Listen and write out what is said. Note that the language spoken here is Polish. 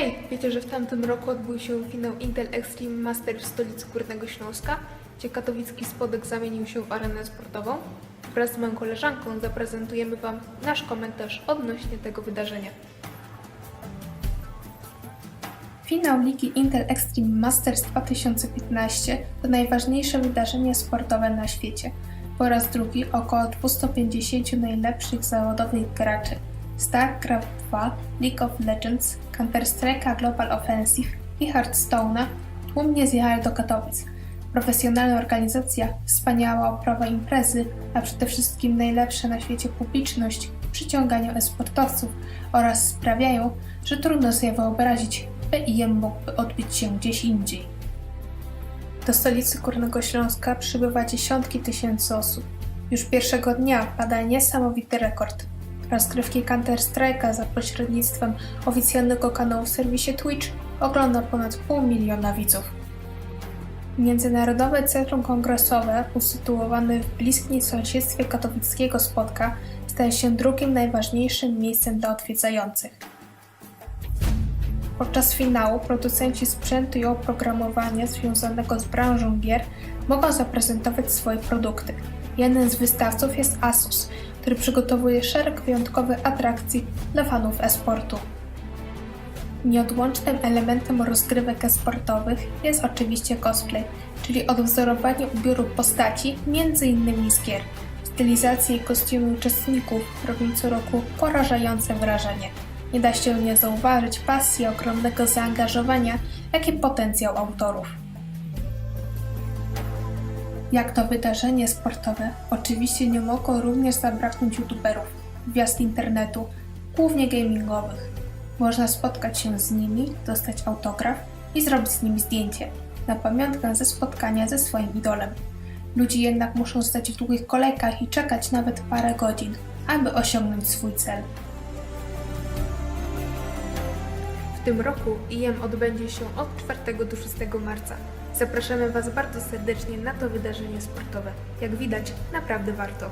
Hej, wiecie, że w tamtym roku odbył się finał Intel Extreme Master w stolicy Górnego Śląska, gdzie katowicki spodek zamienił się w arenę sportową? Wraz z moją koleżanką zaprezentujemy Wam nasz komentarz odnośnie tego wydarzenia. Finał Ligi Intel Extreme Masters 2015 to najważniejsze wydarzenie sportowe na świecie. Po raz drugi około 250 najlepszych zawodowych graczy StarCraft 2, League of Legends, Counter-Strike'a Global Offensive i Hearthstone'a tłumnie zjechali do Katowic. Profesjonalna organizacja, wspaniała oprawa imprezy, a przede wszystkim najlepsza na świecie publiczność przyciągają e-sportowców oraz sprawiają, że trudno sobie wyobrazić, by IM mógłby odbyć się gdzieś indziej. Do stolicy Górnego Śląska przybywa dziesiątki tysięcy osób. Już pierwszego dnia pada niesamowity rekord. Rozgrywki Counter-Strike'a za pośrednictwem oficjalnego kanału w serwisie Twitch ogląda ponad pół miliona widzów. Międzynarodowe Centrum Kongresowe, usytuowane w bliskim sąsiedztwie katowickiego Spotka, staje się drugim najważniejszym miejscem dla odwiedzających. Podczas finału producenci sprzętu i oprogramowania związanego z branżą gier mogą zaprezentować swoje produkty. Jeden z wystawców jest Asus, który przygotowuje szereg wyjątkowych atrakcji dla fanów e-sportu. Nieodłącznym elementem rozgrywek e-sportowych jest oczywiście cosplay, czyli odwzorowanie ubioru postaci, m.in. z gier. Stylizacje i kostiumy uczestników robią co roku porażające wrażenie. Nie da się nie zauważyć pasji, ogromnego zaangażowania, jak i potencjał autorów. Jak to wydarzenie sportowe, oczywiście nie mogło również zabraknąć youtuberów, gwiazd internetu, głównie gamingowych. Można spotkać się z nimi, dostać autograf i zrobić z nimi zdjęcie, na pamiątkę ze spotkania ze swoim idolem. Ludzie jednak muszą stać w długich kolejkach i czekać nawet parę godzin, aby osiągnąć swój cel. W tym roku IM odbędzie się od 4 do 6 marca. Zapraszamy Was bardzo serdecznie na to wydarzenie sportowe. Jak widać, naprawdę warto.